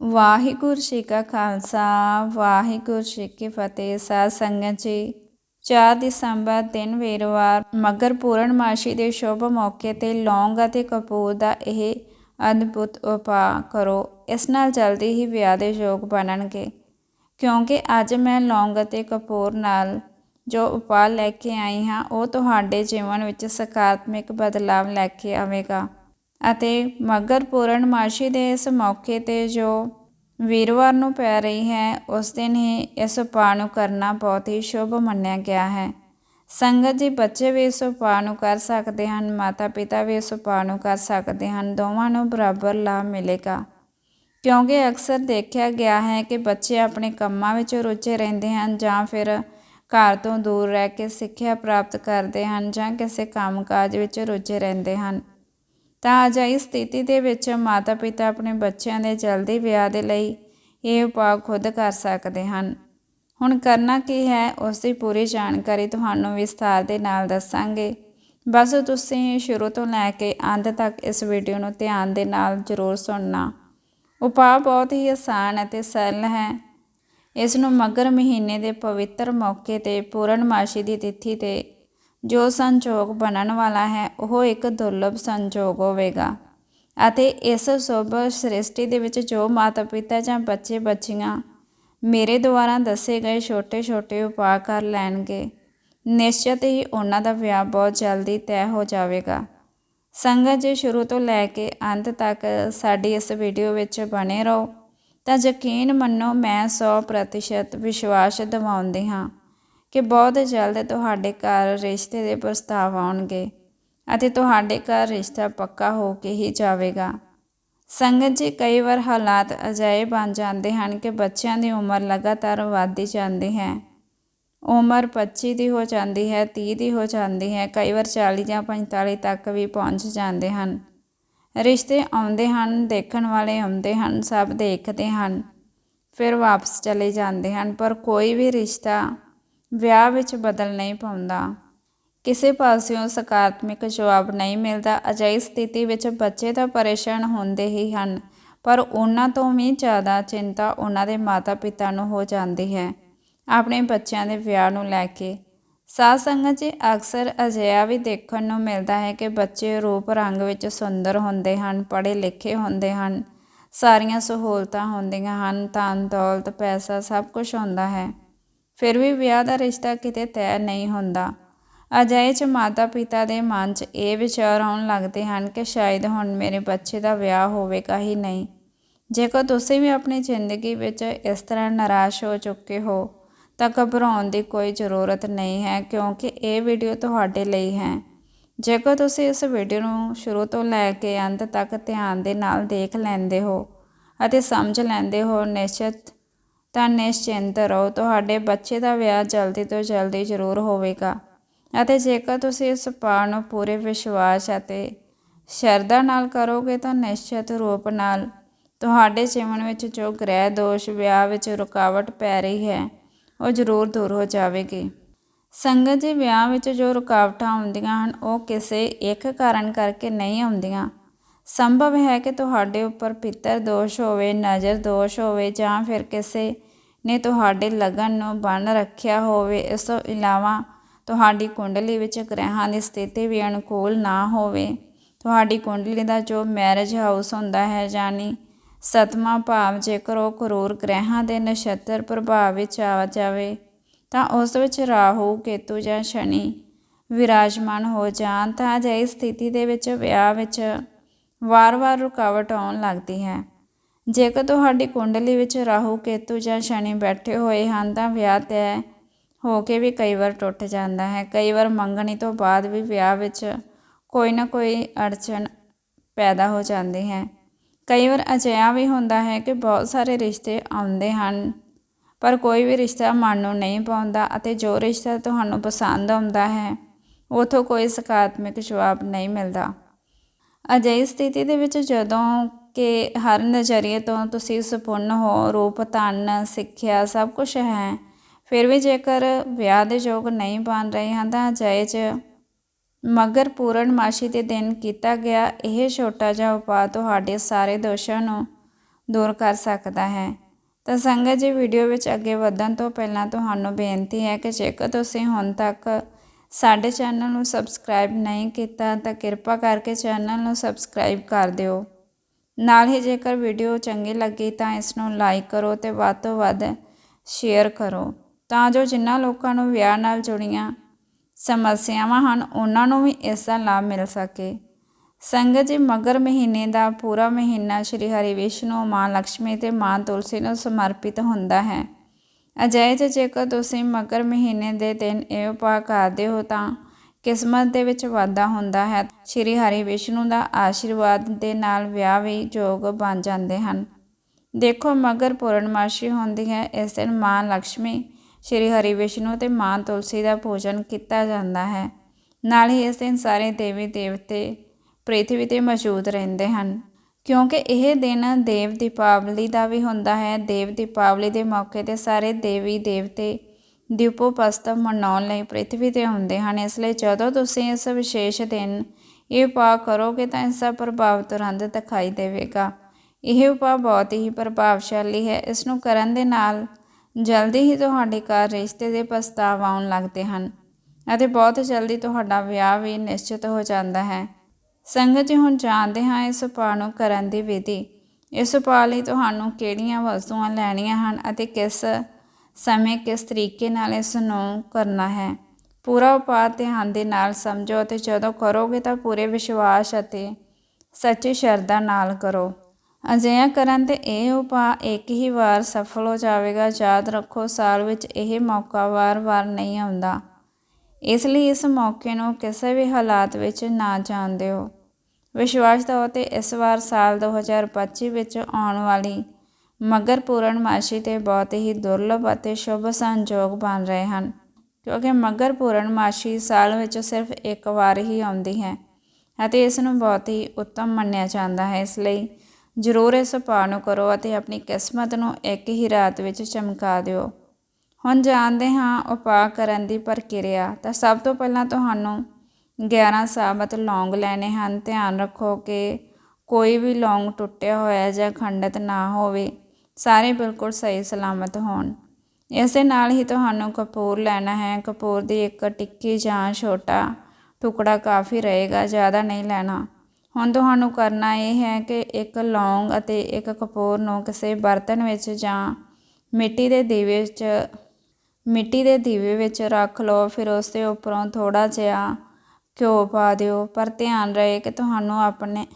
ਵਾਹਿਗੁਰੂ ਜੀ ਕਾ ਖਾਲਸਾ, ਵਾਹਿਗੁਰੂ ਜੀ ਕੀ ਫਤਿਹ। ਸਾਧ ਸੰਗਤ ਜੀ 4 ਦਸੰਬਰ ਦਿਨ ਵੀਰਵਾਰ, ਮਗਰ ਪੂਰਨਮਾਸ਼ੀ ਦੇ ਸ਼ੁਭ ਮੌਕੇ ਤੇ ਲੌਂਗ ਅਤੇ ਕਪੂਰ ਦਾ ਇਹ ਅਦਭੁਤ ਉਪਾਅ ਕਰੋ। ਇਸ ਨਾਲ ਜਲਦੀ ਹੀ ਵਿਆਹ ਦੇ ਯੋਗ ਬਣਨਗੇ। ਕਿਉਂਕਿ ਅੱਜ ਮੈਂ ਲੌਂਗ ਅਤੇ ਕਪੂਰ ਨਾਲ ਜੋ ਉਪਾਅ ਲੈ ਕੇ ਆਈ ਹਾਂ, ਉਹ ਤੁਹਾਡੇ ਜੀਵਨ ਵਿੱਚ ਸਕਾਰਾਤਮਕ ਬਦਲਾਵ ਲੈ ਕੇ ਆਵੇਗਾ। ਅਤੇ ਮਗਰ ਪੂਰਨਮਾਸ਼ੀ ਦੇ ਇਸ ਮੌਕੇ ਤੇ ਜੋ ਵੀਰਵਾਰ ਨੂੰ ਪੈ ਰਹੀ ਹੈ, ਉਸ ਦਿਨ ਹੀ ਇਸ ਉਪਾਅ ਨੂੰ ਕਰਨਾ ਬਹੁਤ ਹੀ ਸ਼ੁਭ ਮੰਨਿਆ ਗਿਆ ਹੈ। ਸੰਗਤ ਜੀ ਬੱਚੇ ਵੀ ਇਸ ਉਪਾਅ ਨੂੰ ਕਰ ਸਕਦੇ ਹਨ ਮਾਤਾ ਪਿਤਾ ਵੀ ਇਸ ਉਪਾਅ ਨੂੰ ਕਰ ਸਕਦੇ ਹਨ, ਦੋਵਾਂ ਨੂੰ ਬਰਾਬਰ ਲਾਭ ਮਿਲੇਗਾ। ਕਿਉਂਕਿ ਅਕਸਰ ਦੇਖਿਆ ਗਿਆ ਹੈ ਕਿ ਬੱਚੇ ਆਪਣੇ ਕੰਮਾਂ ਵਿੱਚ ਰੁੱਝੇ ਰਹਿੰਦੇ ਹਨ ਜਾਂ ਫਿਰ ਘਰ ਤੋਂ ਦੂਰ ਰਹਿ ਕੇ ਸਿੱਖਿਆ ਪ੍ਰਾਪਤ ਕਰਦੇ ਹਨ ਜਾਂ ਕਿਸੇ ਕੰਮਕਾਜ ਵਿੱਚ ਰੁੱਝੇ ਰਹਿੰਦੇ ਹਨ। ਤਾਂ ਅਜਿਹੀ ਸਥਿਤੀ ਦੇ ਵਿੱਚ ਮਾਤਾ ਪਿਤਾ ਆਪਣੇ ਬੱਚਿਆਂ ਦੇ ਜਲਦੀ ਵਿਆਹ ਦੇ ਲਈ ਇਹ ਉਪਾਅ ਖੁਦ ਕਰ ਸਕਦੇ ਹਨ। ਹੁਣ ਕਰਨਾ ਕੀ ਹੈ, ਉਸ ਦੀ ਪੂਰੀ ਜਾਣਕਾਰੀ ਤੁਹਾਨੂੰ ਵਿਸਥਾਰ ਦੇ ਨਾਲ ਦੱਸਾਂਗੇ। ਬਸ ਤੁਸੀਂ ਸ਼ੁਰੂ ਤੋਂ ਲੈ ਕੇ ਅੰਤ ਤੱਕ ਇਸ ਵੀਡੀਓ ਨੂੰ ਧਿਆਨ ਦੇ ਨਾਲ ਜ਼ਰੂਰ ਸੁਣਨਾ। ਉਪਾਅ ਬਹੁਤ ਹੀ ਆਸਾਨ ਅਤੇ ਸਰਲ ਹੈ। ਇਸ ਨੂੰ ਮਗਰ ਮਹੀਨੇ ਦੇ ਪਵਿੱਤਰ ਮੌਕੇ ਤੇ ਪੂਰਨਮਾਸ਼ੀ ਦੀ ਤਿਥੀ ਤੇ ਜੋ ਸੰਜੋਗ ਬਣਨ ਵਾਲਾ ਹੈ, ਉਹ ਇੱਕ ਦੁਰਲਭ ਸੰਜੋਗ ਹੋਵੇਗਾ। ਅਤੇ ਇਸ ਸੁਭ ਸ੍ਰਿਸ਼ਟੀ ਦੇ ਵਿੱਚ ਜੋ ਮਾਤਾ ਪਿਤਾ ਜਾਂ ਬੱਚੇ ਬੱਚੀਆਂ ਮੇਰੇ ਦੁਆਰਾ ਦੱਸੇ ਗਏ ਛੋਟੇ-ਛੋਟੇ ਉਪਾਅ ਕਰ ਲੈਣਗੇ, ਨਿਸ਼ਚਿਤ ਹੀ ਉਹਨਾਂ ਦਾ ਵਿਆਹ ਬਹੁਤ ਜਲਦੀ ਤੈਅ ਹੋ ਜਾਵੇਗਾ। ਸੰਗਤ ਜੀ ਸ਼ੁਰੂ ਤੋਂ ਲੈ ਕੇ ਅੰਤ ਤੱਕ ਸਾਡੀ ਇਸ ਵੀਡੀਓ ਵਿੱਚ ਬਣੇ ਰਹੋ, ਤਾਂ ਯਕੀਨ ਮੰਨੋ ਮੈਂ 100% ਵਿਸ਼ਵਾਸ ਦਿਵਾਉਂਦੀ ਹਾਂ। ਕਿ ਬਹੁਤ ਜਲਦ ਤੁਹਾਡੇ ਘਰ ਰਿਸ਼ਤੇ ਦੇ ਪ੍ਰਸਤਾਵ ਆਉਣਗੇ ਅਤੇ ਤੁਹਾਡੇ ਘਰ ਰਿਸ਼ਤਾ ਪੱਕਾ ਹੋ ਕੇ ਹੀ ਜਾਵੇਗਾ। ਸੰਗਤ ਜੀ, ਕਈ ਵਾਰ ਹਾਲਾਤ ਅਜਾਏ ਬਣ ਜਾਂਦੇ ਹਨ ਕਿ ਬੱਚਿਆਂ ਦੀ ਉਮਰ ਲਗਾਤਾਰ ਵਧਦੀ ਜਾਂਦੀ ਹੈ। ਉਮਰ 25 ਦੀ ਹੋ ਜਾਂਦੀ ਹੈ 30 ਦੀ ਹੋ ਜਾਂਦੀ ਹੈ, ਕਈ ਵਾਰ 40 ਜਾਂ 45 ਤੱਕ ਵੀ ਪਹੁੰਚ ਜਾਂਦੇ ਹਨ। ਰਿਸ਼ਤੇ ਆਉਂਦੇ ਹਨ, ਦੇਖਣ ਵਾਲੇ ਆਉਂਦੇ ਹਨ, ਸਭ ਦੇਖਦੇ ਹਨ, ਫਿਰ ਵਾਪਸ ਚਲੇ ਜਾਂਦੇ ਹਨ, ਪਰ ਕੋਈ ਵੀ ਰਿਸ਼ਤਾ ਵਿਆਹ ਵਿੱਚ ਬਦਲ ਨਹੀਂ ਪਾਉਂਦਾ। ਕਿਸੇ ਪਾਸਿਓਂ ਸਕਾਰਾਤਮਕ ਜਵਾਬ ਨਹੀਂ ਮਿਲਦਾ। ਅਜਿਹੀ ਸਥਿਤੀ ਵਿੱਚ ਬੱਚੇ ਤਾਂ ਪਰੇਸ਼ਾਨ ਹੁੰਦੇ ਹੀ ਹਨ, ਪਰ ਉਹਨਾਂ ਤੋਂ ਵੀ ਜ਼ਿਆਦਾ ਚਿੰਤਾ ਉਹਨਾਂ ਦੇ ਮਾਤਾ-ਪਿਤਾ ਨੂੰ ਹੋ ਜਾਂਦੀ ਹੈ। ਆਪਣੇ ਬੱਚਿਆਂ ਦੇ ਵਿਆਹ ਨੂੰ ਲੈ ਕੇ ਸਾਧ ਸੰਗਤ ਜੀ ਅਕਸਰ ਅਜਿਹਾ ਵੀ ਦੇਖਣ ਨੂੰ ਮਿਲਦਾ ਹੈ ਕਿ ਬੱਚੇ ਰੂਪ ਰੰਗ ਵਿੱਚ ਸੁੰਦਰ ਹੁੰਦੇ ਹਨ ਪੜ੍ਹੇ ਲਿਖੇ ਹੁੰਦੇ ਹਨ, ਸਾਰੀਆਂ ਸਹੂਲਤਾਂ ਹੁੰਦੀਆਂ ਹਨ ਤਾਂ ਦੌਲਤ ਪੈਸਾ ਸਭ ਕੁਝ ਹੁੰਦਾ ਹੈ। ਫਿਰ ਵੀ ਵਿਆਹ ਦਾ ਰਿਸ਼ਤਾ ਕਿਤੇ ਤੈਅ ਨਹੀਂ ਹੁੰਦਾ। ਅਜਿਹੇ ਚ ਮਾਤਾ ਪਿਤਾ ਦੇ ਮਨ 'ਚ ਇਹ ਵਿਚਾਰ ਆਉਣ ਲੱਗਦੇ ਹਨ ਕਿ ਸ਼ਾਇਦ ਹੁਣ ਮੇਰੇ ਬੱਚੇ ਦਾ ਵਿਆਹ ਹੋਵੇਗਾ ਹੀ ਨਹੀਂ। ਜੇਕਰ ਤੁਸੀਂ ਵੀ ਆਪਣੀ ਜ਼ਿੰਦਗੀ ਵਿੱਚ ਇਸ ਤਰ੍ਹਾਂ ਨਿਰਾਸ਼ ਹੋ ਚੁੱਕੇ ਹੋ, ਤਾਂ ਘਬਰਾਉਣ ਦੀ ਕੋਈ ਜ਼ਰੂਰਤ ਨਹੀਂ ਹੈ ਕਿਉਂਕਿ ਇਹ ਵੀਡੀਓ ਤੁਹਾਡੇ ਲਈ ਹੈ। ਜੇਕਰ ਤੁਸੀਂ ਇਸ ਵੀਡੀਓ ਨੂੰ ਸ਼ੁਰੂ ਤੋਂ ਲੈ ਕੇ ਅੰਤ ਤੱਕ ਧਿਆਨ ਦੇ ਨਾਲ ਦੇਖ ਲੈਂਦੇ ਹੋ ਅਤੇ ਸਮਝ ਲੈਂਦੇ ਹੋ, ਨਿਸ਼ਚਿਤ ਤਾਂ ਨਿਸ਼ਚਿੰਤ ਰਹੋ, ਤੁਹਾਡੇ ਬੱਚੇ ਦਾ ਵਿਆਹ ਜਲਦੀ ਤੋਂ ਜਲਦੀ ਜ਼ਰੂਰ ਹੋਵੇਗਾ। ਅਤੇ ਜੇਕਰ ਤੁਸੀਂ ਇਸ ਪਾਣ ਨੂੰ ਪੂਰੇ ਵਿਸ਼ਵਾਸ ਅਤੇ ਸ਼ਰਧਾ ਨਾਲ ਕਰੋਗੇ ਤਾਂ ਨਿਸ਼ਚਿਤ ਰੂਪ ਨਾਲ ਤੁਹਾਡੇ ਜੀਵਨ ਵਿੱਚ ਜੋ ਗ੍ਰਹਿ ਦੋਸ਼ ਵਿਆਹ ਵਿੱਚ ਰੁਕਾਵਟ ਪੈ ਰਹੀ ਹੈ, ਉਹ ਜ਼ਰੂਰ ਦੂਰ ਹੋ ਜਾਵੇਗੀ। ਸੰਗਤ ਜੀ ਵਿਆਹ ਵਿੱਚ ਜੋ ਰੁਕਾਵਟਾਂ ਆਉਂਦੀਆਂ ਹਨ, ਉਹ ਕਿਸੇ ਇੱਕ ਕਾਰਨ ਕਰਕੇ ਨਹੀਂ ਆਉਂਦੀਆਂ। ਸੰਭਵ ਹੈ ਕਿ ਤੁਹਾਡੇ ਉੱਪਰ ਪਿੱਤਰ ਦੋਸ਼ ਹੋਵੇ, ਨਜ਼ਰ ਦੋਸ਼ ਹੋਵੇ ਜਾਂ ਫਿਰ ਕਿਸੇ ਨੇ ਤੁਹਾਡੇ ਲਗਨ ਨੂੰ ਬੰਨ ਰੱਖਿਆ ਹੋਵੇ, ਇਸ ਤੋਂ ਇਲਾਵਾ ਤੁਹਾਡੀ ਕੁੰਡਲੀ ਵਿੱਚ ਗ੍ਰਹਿਾਂ ਦੀ ਸਥਿਤੀ ਵੀ ਅਨੁਕੂਲ ਨਾ ਹੋਵੇ। ਤੁਹਾਡੀ ਕੁੰਡਲੀ ਦਾ ਜੋ ਮੈਰਿਜ ਹਾਊਸ ਹੁੰਦਾ ਹੈ ਯਾਨੀ ਸਤਮਾ ਭਾਵ ਜੇਕਰ ਉਹ ਕਰੂਰ ਗ੍ਰਹਿਆਂ ਦੇ ਨਛੱਤਰ ਪ੍ਰਭਾਵ ਵਿੱਚ ਆ ਜਾਵੇ, ਤਾਂ ਉਸ ਵਿੱਚ ਰਾਹੂ, ਕੇਤੂ ਜਾਂ ਸ਼ਨੀ ਵਿਰਾਜਮਾਨ ਹੋ ਜਾਣ, ਤਾਂ ਅਜਿਹੀ ਸਥਿਤੀ ਦੇ ਵਿੱਚ ਵਿਆਹ ਵਿੱਚ ਵਾਰ-ਵਾਰ ਰੁਕਾਵਟ ਆਉਣ ਲੱਗਦੀ ਹੈ। ਜੇਕਰ ਤੁਹਾਡੀ ਕੁੰਡਲੀ ਵਿੱਚ ਰਾਹੂ, ਕੇਤੂ ਜਾਂ ਸ਼ਨੀ ਬੈਠੇ ਹੋਏ ਹਨ ਤਾਂ ਵਿਆਹ ਤੈਅ ਹੋ ਕੇ ਵੀ ਕਈ ਵਾਰ ਟੁੱਟ ਜਾਂਦਾ ਹੈ। ਕਈ ਵਾਰ ਮੰਗਣੀ ਤੋਂ ਬਾਅਦ ਵੀ ਵਿਆਹ ਵਿੱਚ ਕੋਈ ਨਾ ਕੋਈ ਅੜਚਨ ਪੈਦਾ ਹੋ ਜਾਂਦੀ ਹੈ। ਕਈ ਵਾਰ ਅਜਿਹਾ ਵੀ ਹੁੰਦਾ ਹੈ ਕਿ ਬਹੁਤ ਸਾਰੇ ਰਿਸ਼ਤੇ ਆਉਂਦੇ ਹਨ, ਪਰ ਕੋਈ ਵੀ ਰਿਸ਼ਤਾ ਮਨ ਨੂੰ ਨਹੀਂ ਪਾਉਂਦਾ ਅਤੇ ਜੋ ਰਿਸ਼ਤਾ ਤੁਹਾਨੂੰ ਪਸੰਦ ਆਉਂਦਾ ਹੈ, ਉਥੋਂ ਕੋਈ ਸਕਾਰਾਤਮਕ ਜਵਾਬ ਨਹੀਂ ਮਿਲਦਾ। ਅਜਿਹੀ ਸਥਿਤੀ ਦੇ ਵਿੱਚ ਜਦੋਂ ਕਿ ਹਰ ਨਜ਼ਰੀਏ ਤੋਂ ਤੁਸੀਂ ਸੰਪੂਰਨ ਹੋ, ਰੂਪ, ਧਨ, ਸਿੱਖਿਆ ਸਭ ਕੁਝ ਹੈ। ਫਿਰ ਵੀ ਜੇਕਰ ਵਿਆਹ ਦੇ ਯੋਗ ਨਹੀਂ ਬਣ ਰਹੇ ਹਨ ਤਾਂ ਜਾਇਜ਼ ਮਗਰ ਪੂਰਨਮਾਸ਼ੀ ਦੇ ਦਿਨ ਕੀਤਾ ਗਿਆ ਇਹ ਛੋਟਾ ਜਿਹਾ ਉਪਾਅ ਤੁਹਾਡੇ ਸਾਰੇ ਦੋਸ਼ਾਂ ਨੂੰ ਦੂਰ ਕਰ ਸਕਦਾ ਹੈ। ਤਾਂ ਸੰਗਤ ਜੀ, ਵੀਡੀਓ ਵਿੱਚ ਅੱਗੇ ਵਧਣ ਤੋਂ ਪਹਿਲਾਂ ਤੁਹਾਨੂੰ ਬੇਨਤੀ ਹੈ ਕਿ ਜੇਕਰ ਤੁਸੀਂ ਹੁਣ ਤੱਕ ਸਾਡੇ ਚੈਨਲ ਨੂੰ ਸਬਸਕ੍ਰਾਈਬ ਨਹੀਂ ਕੀਤਾ ਤਾਂ ਕਿਰਪਾ ਕਰਕੇ ਚੈਨਲ ਨੂੰ ਸਬਸਕ੍ਰਾਈਬ ਕਰ ਦਿਓ। ਨਾਲ ਹੀ ਜੇਕਰ ਵੀਡੀਓ ਚੰਗੀ ਲੱਗੀ ਤਾਂ ਇਸ ਨੂੰ ਲਾਈਕ ਕਰੋ ਤੇ ਵੱਧ ਤੋਂ ਵੱਧ ਸ਼ੇਅਰ ਕਰੋ। ਤਾਂ ਜੋ ਜਿਨ੍ਹਾਂ ਲੋਕਾਂ ਨੂੰ ਵਿਆਹ ਨਾਲ ਜੁੜੀਆਂ ਸਮੱਸਿਆਵਾਂ ਹਨ, ਉਹਨਾਂ ਨੂੰ ਵੀ ਇਸ ਦਾ ਲਾਭ ਮਿਲ ਸਕੇ। ਸੰਗਤ ਜੀ, ਮਗਰ ਮਹੀਨੇ ਦਾ ਪੂਰਾ ਮਹੀਨਾ ਸ਼੍ਰੀ ਹਰੀ ਵਿਸ਼ਨੂੰ, ਮਾਂ ਲక్ష్ਮੀ ਤੇ ਮਾਂ ਤੁਲਸੀ ਨੂੰ ਸਮਰਪਿਤ ਹੁੰਦਾ ਹੈ। ਅਜਿਹੇ 'ਚ ਜੇਕਰ ਤੁਸੀਂ ਮਗਰ ਮਹੀਨੇ ਦੇ ਦਿਨ ਇਹ ਉਪਾਅ ਕਰਦੇ ਹੋ ਤਾਂ ਕਿਸਮਤ ਦੇ ਵਿੱਚ ਵਾਧਾ ਹੁੰਦਾ ਹੈ। ਸ਼੍ਰੀ ਹਰੀ ਵਿਸ਼ਨੂੰ ਦਾ ਆਸ਼ੀਰਵਾਦ ਦੇ ਨਾਲ ਵਿਆਹ ਵੀ ਯੋਗ ਬਣ ਜਾਂਦੇ ਹਨ। ਦੇਖੋ, ਮਗਰ ਪੂਰਨਮਾਸ਼ੀ ਹੁੰਦੀ ਹੈ। ਇਸ ਦਿਨ ਮਾਂ ਲక్ష్ਮੀ ਸ਼੍ਰੀ ਹਰੀ ਵਿਸ਼ਨੂੰ ਤੇ ਮਾਂ ਤੁਲਸੀ ਦਾ ਪੂਜਨ ਕੀਤਾ ਜਾਂਦਾ ਹੈ। ਨਾਲ ਹੀ ਇਸ ਦਿਨ ਸਾਰੇ ਦੇਵੀ ਦੇਵਤੇ ਪ੍ਰਿਥਵੀ ਤੇ ਮੌਜੂਦ ਰਹਿੰਦੇ ਹਨ। ਕਿਉਂਕਿ ਇਹ ਦਿਨ ਦੇਵ ਦੀਪਾਵਲੀ ਦਾ ਵੀ ਹੁੰਦਾ ਹੈ। ਦੇਵ ਦੀਪਾਵਲੀ ਦੇ ਮੌਕੇ ਤੇ ਸਾਰੇ ਦੇਵੀ ਦੇਵਤੇ ਦੀਪੋਪਸਤ ਮਨਾਉਣ ਲਈ ਪ੍ਰਿਥਵੀ ਤੇ ਹੁੰਦੇ ਹਨ। ਇਸ ਲਈ ਜਦੋਂ ਤੁਸੀਂ ਇਸ ਵਿਸ਼ੇਸ਼ ਦਿਨ ਇਹ ਉਪਾਅ ਕਰੋਗੇ ਤਾਂ ਇਸ ਦਾ ਪ੍ਰਭਾਵ ਤੁਰੰਤ ਦਿਖਾਈ ਦੇਵੇਗਾ। ਇਹ ਉਪਾਅ ਬਹੁਤ ਹੀ ਪ੍ਰਭਾਵਸ਼ਾਲੀ ਹੈ। ਇਸ ਨੂੰ ਕਰਨ ਦੇ ਨਾਲ ਜਲਦੀ ਹੀ ਤੁਹਾਡੇ ਘਰ ਰਿਸ਼ਤੇ ਦੇ ਪ੍ਰਸਤਾਵ ਆਉਣ ਲੱਗਦੇ ਹਨ ਅਤੇ ਬਹੁਤ ਜਲਦੀ ਤੁਹਾਡਾ ਵਿਆਹ ਵੀ ਨਿਸ਼ਚਿਤ ਹੋ ਜਾਂਦਾ ਹੈ। ਸੰਗਤ ਜੀ, ਹੁਣ ਜਾਣਦੇ ਹਾਂ ਇਸ ਉਪਾਅ ਨੂੰ ਕਰਨ ਦੀ ਵਿਧੀ। ਇਸ ਉਪਾਅ ਲਈ ਤੁਹਾਨੂੰ ਕਿਹੜੀਆਂ ਵਸਤੂਆਂ ਲੈਣੀਆਂ ਹਨ ਅਤੇ ਕਿਸ ਸਮੇਂ ਕਿਸ ਤਰੀਕੇ ਨਾਲ ਇਸ ਨੂੰ ਕਰਨਾ ਹੈ। ਪੂਰਾ ਉਪਾਅ ਧਿਆਨ ਦੇ ਨਾਲ ਸਮਝੋ ਅਤੇ ਜਦੋਂ ਕਰੋਗੇ ਤਾਂ ਪੂਰੇ ਵਿਸ਼ਵਾਸ ਅਤੇ ਸੱਚੀ ਸ਼ਰਧਾ ਨਾਲ ਕਰੋ। ਅਜਿਹਾ ਕਰਨ ਤੇ ਇਹ ਉਪਾਅ ਇੱਕ ਹੀ ਵਾਰ ਸਫਲ ਹੋ ਜਾਵੇਗਾ। ਯਾਦ ਰੱਖੋ, ਸਾਲ ਵਿੱਚ ਇਹ ਮੌਕਾ ਵਾਰ-ਵਾਰ ਨਹੀਂ ਆਉਂਦਾ। ਇਸ ਲਈ ਇਸ ਮੌਕੇ ਨੂੰ ਕਿਸੇ ਵੀ ਹਾਲਾਤ ਵਿੱਚ ਨਾ ਜਾਣ ਦਿਓ। ਵਿਸ਼ਵਾਸ ਤੌਰ ਤੇ ਇਸ ਵਾਰ ਸਾਲ 2025 ਵਿੱਚ ਆਉਣ ਵਾਲੀ ਮਗਰ ਪੂਰਨਮਾਸ਼ੀ ਤੇ ਬਹੁਤ ਹੀ ਦੁਰਲਭ ਅਤੇ ਸ਼ੁਭ ਸੰਜੋਗ ਬਣ ਰਹੇ ਹਨ, ਕਿਉਂਕਿ ਮਗਰ ਪੂਰਨਮਾਸ਼ੀ ਸਾਲ ਵਿੱਚ ਸਿਰਫ ਇੱਕ ਵਾਰ ਹੀ ਆਉਂਦੀ ਹੈ ਅਤੇ ਇਸ ਨੂੰ ਬਹੁਤ ਹੀ ਉੱਤਮ ਮੰਨਿਆ ਜਾਂਦਾ ਹੈ। ਇਸ ਲਈ ਜ਼ਰੂਰ ਇਸ ਉਪਾਅ ਨੂੰ ਕਰੋ ਅਤੇ ਆਪਣੀ ਕਿਸਮਤ ਨੂੰ ਇੱਕ ਹੀ ਰਾਤ ਵਿੱਚ ਚਮਕਾ ਦਿਓ। ਹੁਣ ਜਾਣਦੇ ਹਾਂ ਉਪਾਅ ਕਰਨ ਦੀ ਪ੍ਰਕਿਰਿਆ। ਤਾਂ ਸਭ ਤੋਂ ਪਹਿਲਾਂ ਤੁਹਾਨੂੰ 11 ਸਾਬਤ ਲੌਂਗ ਲੈਣੇ ਹਨ। ਧਿਆਨ ਰੱਖੋ ਕਿ ਕੋਈ ਵੀ ਲੌਂਗ ਟੁੱਟਿਆ ਹੋਇਆ ਜਾਂ ਖੰਡਤ ਨਾ ਹੋਵੇ। ਸਾਰੇ ਬਿਲਕੁਲ ਸਹੀ ਸਲਾਮਤ ਹੋਣ। ਇਸੇ ਨਾਲ ਹੀ ਤੁਹਾਨੂੰ ਕਪੂਰ ਲੈਣਾ ਹੈ। ਕਪੂਰ ਦੀ ਇੱਕ ਟਿੱਕੀ ਜਾਂ ਛੋਟਾ ਟੁਕੜਾ ਕਾਫੀ ਰਹੇਗਾ, ਜ਼ਿਆਦਾ ਨਹੀਂ ਲੈਣਾ। ਹੁਣ ਤੁਹਾਨੂੰ ਕਰਨਾ ਇਹ ਹੈ ਕਿ ਇੱਕ ਲੌਂਗ ਅਤੇ ਇੱਕ ਕਪੂਰ ਨੂੰ ਕਿਸੇ ਬਰਤਨ ਵਿੱਚ ਜਾਂ ਮਿੱਟੀ ਦੇ ਦੀਵੇ ਵਿੱਚ ਮਿੱਟੀ ਦੇ ਦੀਵੇ ਵਿੱਚ ਰੱਖ ਲਓ। ਫਿਰ ਉਸ ਦੇ ਉੱਪਰੋਂ ਥੋੜਾ ਜਿਹਾ ਘਿਓ ਪਾ ਦਿਓ। ਪਰ ਧਿਆਨ ਰਹੇ ਕਿ ਤੁਹਾਨੂੰ ਆਪਣੇ,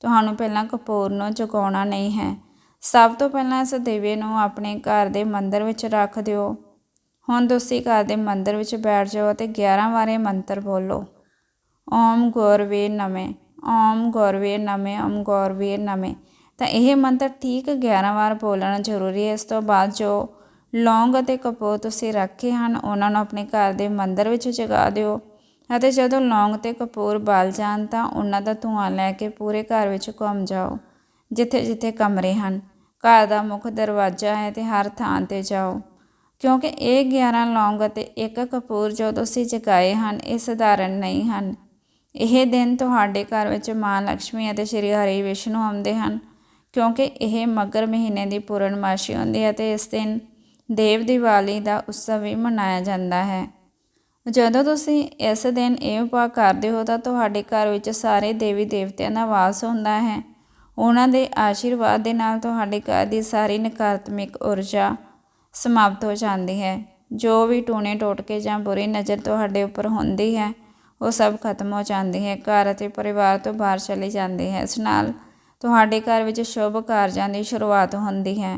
ਤੁਹਾਨੂੰ ਪਹਿਲਾਂ ਕਪੂਰ ਨੂੰ ਜਗਾਉਣਾ ਨਹੀਂ ਹੈ। ਸਭ ਤੋਂ ਪਹਿਲਾਂ ਇਸ ਦੀਵੇ ਨੂੰ ਆਪਣੇ ਘਰ ਦੇ ਮੰਦਰ ਵਿੱਚ ਰੱਖ ਦਿਓ। ਹੁਣ ਤੁਸੀਂ ਘਰ ਦੇ ਮੰਦਰ ਵਿੱਚ ਬੈਠ ਜਾਓ ਅਤੇ 11 ਵਾਰੇ ਮੰਤਰ ਬੋਲੋ। ਓਮ ਗੁਰਵੇ ਨਮੇ, ਓਮ ਗੁਰਵੇ ਨਮੇ, ਓਮ ਗੁਰਵੇ ਨਮੇ। ਤਾਂ ਇਹ ਮੰਤਰ ਠੀਕ 11 ਵਾਰ ਬੋਲਣਾ ਜ਼ਰੂਰੀ ਹੈ। ਇਸ ਤੋਂ ਬਾਅਦ ਜੋ ਲੌਂਗ ਅਤੇ ਕਪੂਰ ਤੁਸੀਂ ਰੱਖੇ ਹਨ, ਉਹਨਾਂ ਨੂੰ ਆਪਣੇ ਘਰ ਦੇ ਮੰਦਰ ਵਿੱਚ ਜਗਾ ਦਿਓ। ਅਤੇ ਜਦੋਂ ਲੌਂਗ ਤੇ ਕਪੂਰ ਬਾਲ ਜਾਣ ਤਾਂ ਉਹਨਾਂ ਦਾ ਧੂਆਂ ਲੈ ਕੇ ਪੂਰੇ ਘਰ ਵਿੱਚ ਘੁੰਮ ਜਾਓ ਜਿੱਥੇ ਜਿੱਥੇ ਕਮਰੇ ਹਨ। ਘਰ ਦਾ ਮੁੱਖ ਦਰਵਾਜ਼ਾ ਹੈ ਤੇ ਹਰ ਥਾਂ ਤੇ ਜਾਓ। ਕਿਉਂਕਿ ਇਹ 11 ਲੌਂਗ ਅਤੇ ਇੱਕ ਕਪੂਰ ਜੋ ਤੁਸੀਂ ਜਗਾਏ ਹਨ, ਇਹ ਸਧਾਰਨ ਨਹੀਂ ਹਨ। ਇਹ ਦਿਨ ਤੁਹਾਡੇ ਘਰ ਵਿੱਚ ਮਾਂ ਲక్ష్ਮੀ ਅਤੇ ਸ਼੍ਰੀ ਹਰੀ ਵਿਸ਼ਨੂੰ ਆਉਂਦੇ ਹਨ, ਕਿਉਂਕਿ ਇਹ ਮਗਰ ਮਹੀਨੇ ਦੀ ਪੂਰਨਮਾਸ਼ੀ ਹੁੰਦੀ ਹੈ ਤੇ ਇਸ ਦਿਨ ਦੇਵ ਦੀਵਾਲੀ ਦਾ ਉਤਸਵ ਵੀ ਮਨਾਇਆ ਜਾਂਦਾ ਹੈ। ਜਦੋਂ ਤੁਸੀਂ ਇਸ ਦਿਨ ਇਹ ਉਪਾਅ ਕਰਦੇ ਹੋ ਤਾਂ ਤੁਹਾਡੇ ਘਰ ਵਿੱਚ ਸਾਰੇ ਦੇਵੀ ਦੇਵਤਿਆਂ ਦਾ ਵਾਸ ਹੁੰਦਾ ਹੈ। ਉਹਨਾਂ ਦੇ ਆਸ਼ੀਰਵਾਦ ਦੇ ਨਾਲ ਤੁਹਾਡੇ ਘਰ ਦੀ ਸਾਰੀ ਨਕਾਰਾਤਮਕ ਊਰਜਾ ਸਮਾਪਤ ਹੋ ਜਾਂਦੀ ਹੈ। ਜੋ ਵੀ ਟੂਣੇ ਟੋਟਕੇ ਜਾਂ ਬੁਰੀ ਨਜ਼ਰ ਤੁਹਾਡੇ ਉੱਪਰ ਹੁੰਦੀ ਹੈ, ਉਹ ਸਭ ਖਤਮ ਹੋ ਜਾਂਦੀ ਹੈ। ਘਰ ਅਤੇ ਪਰਿਵਾਰ ਤੋਂ ਬਾਹਰ ਚਲੀ ਜਾਂਦੀ ਹੈ। ਇਸ ਨਾਲ ਤੁਹਾਡੇ ਘਰ ਵਿੱਚ ਸ਼ੁਭ ਕਾਰਜਾਂ ਦੀ ਸ਼ੁਰੂਆਤ ਹੁੰਦੀ ਹੈ।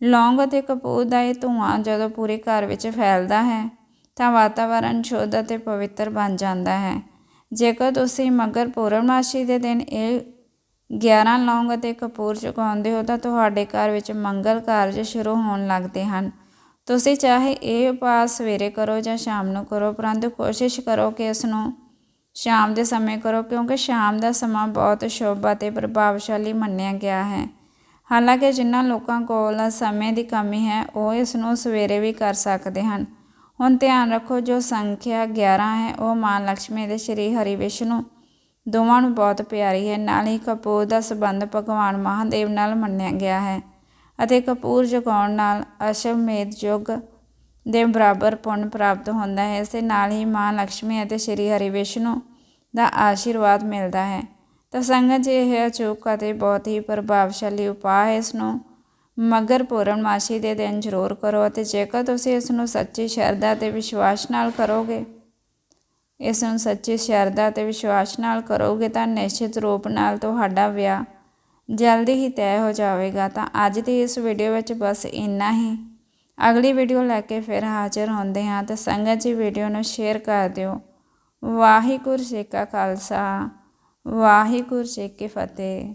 ਲੌਂਗ ਅਤੇ ਕਪੂਰ ਦਾ ਇਹ ਧੂਆਂ ਜਦੋਂ ਪੂਰੇ ਘਰ ਵਿੱਚ ਫੈਲਦਾ ਹੈ, ਤਾਂ ਵਾਤਾਵਰਣ ਸ਼ੁੱਧ ਅਤੇ ਪਵਿੱਤਰ ਬਣ ਜਾਂਦਾ ਹੈ। ਜੇਕਰ ਤੁਸੀਂ ਮਗਰ ਪੂਰਨਮਾਸ਼ੀ ਦੇ ਦਿਨ ਇਹ 11 ਲੌਂਗ ਅਤੇ ਕਪੂਰ ਚੁਕਾਉਂਦੇ ਹੋ ਤਾਂ ਤੁਹਾਡੇ ਘਰ ਵਿੱਚ ਮੰਗਲ ਕਾਰਜ ਸ਼ੁਰੂ ਹੋਣ ਲੱਗਦੇ ਹਨ। ਤੁਸੀਂ ਚਾਹੇ ਇਹ ਉਪਾਅ ਸਵੇਰੇ ਕਰੋ ਜਾਂ ਸ਼ਾਮ ਨੂੰ ਕਰੋ, ਪਰੰਤੂ ਕੋਸ਼ਿਸ਼ ਕਰੋ ਕਿ ਇਸ ਨੂੰ ਸ਼ਾਮ ਦੇ ਸਮੇਂ ਕਰੋ, ਕਿਉਂਕਿ ਸ਼ਾਮ ਦਾ ਸਮਾਂ ਬਹੁਤ ਸ਼ੁਭ ਅਤੇ ਪ੍ਰਭਾਵਸ਼ਾਲੀ ਮੰਨਿਆ ਗਿਆ ਹੈ। ਹਾਲਾਂਕਿ ਜਿਨ੍ਹਾਂ ਲੋਕਾਂ ਕੋਲ ਸਮੇਂ ਦੀ ਕਮੀ ਹੈ, ਉਹ ਇਸ ਨੂੰ ਸਵੇਰੇ ਵੀ ਕਰ ਸਕਦੇ ਹਨ। ਹੁਣ ਧਿਆਨ ਰੱਖੋ, ਜੋ ਸੰਖਿਆ 11 ਹੈ, ਉਹ ਮਾਂ ਲక్ష్ਮੀ ਦੇ ਸ਼੍ਰੀ ਹਰੀ ਵਿਸ਼ਨੂੰ ਦੋਵਾਂ ਨੂੰ ਬਹੁਤ ਪਿਆਰੀ ਹੈ। ਨਾਲ ਹੀ ਕਪੂਰ ਦਾ ਸਬੰਧ ਭਗਵਾਨ ਮਹਾਦੇਵ ਨਾਲ ਮੰਨਿਆ ਗਿਆ ਹੈ ਅਤੇ ਕਪੂਰ ਜਗਾਉਣ ਨਾਲ ਅਸ਼ਵਮੇਧ ਯੁੱਗ ਦੇ ਬਰਾਬਰ ਪੁੰਨ ਪ੍ਰਾਪਤ ਹੁੰਦਾ ਹੈ। ਇਸ ਦੇ ਨਾਲ ਹੀ ਮਾਂ ਲక్ష్ਮੀ ਅਤੇ ਸ੍ਰੀ ਹਰਿ ਵਿਸ਼ਨੂੰ ਦਾ ਆਸ਼ੀਰਵਾਦ ਮਿਲਦਾ ਹੈ। ਤਾਂ ਸੰਗਤ ਜੀ ਇਹ ਅਚੂਕ ਅਤੇ ਬਹੁਤ ਹੀ ਪ੍ਰਭਾਵਸ਼ਾਲੀ ਉਪਾਅ ਹੈ। ਇਸ ਨੂੰ ਮਗਰ ਪੂਰਨਮਾਸ਼ੀ ਦੇ ਦਿਨ ਜ਼ਰੂਰ ਕਰੋ ਅਤੇ ਜੇਕਰ ਤੁਸੀਂ ਇਸ ਨੂੰ ਸੱਚੀ ਸ਼ਰਧਾ ਤੇ ਵਿਸ਼ਵਾਸ ਨਾਲ ਕਰੋਗੇ ਇਸ ਨੂੰ ਸੱਚੀ ਸ਼ਰਧਾ ਤੇ ਵਿਸ਼ਵਾਸ ਨਾਲ ਕਰੋਗੇ ਤਾਂ ਨਿਸ਼ਚਿਤ ਰੂਪ ਨਾਲ ਤੁਹਾਡਾ ਵਿਆਹ ਜਲਦੀ ਹੀ ਤੈਅ ਹੋ ਜਾਵੇਗਾ। ਤਾਂ ਅੱਜ ਦੀ ਇਸ ਵੀਡੀਓ ਵਿੱਚ ਬਸ ਇੰਨਾ ਹੀ। ਅਗਲੀ ਵੀਡੀਓ ਲੈ ਕੇ ਫਿਰ ਹਾਜ਼ਰ ਹੁੰਦੇ ਹਾਂ ਤਾਂ ਸੰਗਤ ਜੀ ਵੀਡੀਓ ਨੂੰ ਸ਼ੇਅਰ ਕਰ ਦਿਓ। ਵਾਹਿਗੁਰੂ ਜੀ ਕਾ ਖਾਲਸਾ, ਵਾਹਿਗੁਰੂ ਜੀ ਕੀ ਫਤਿਹ।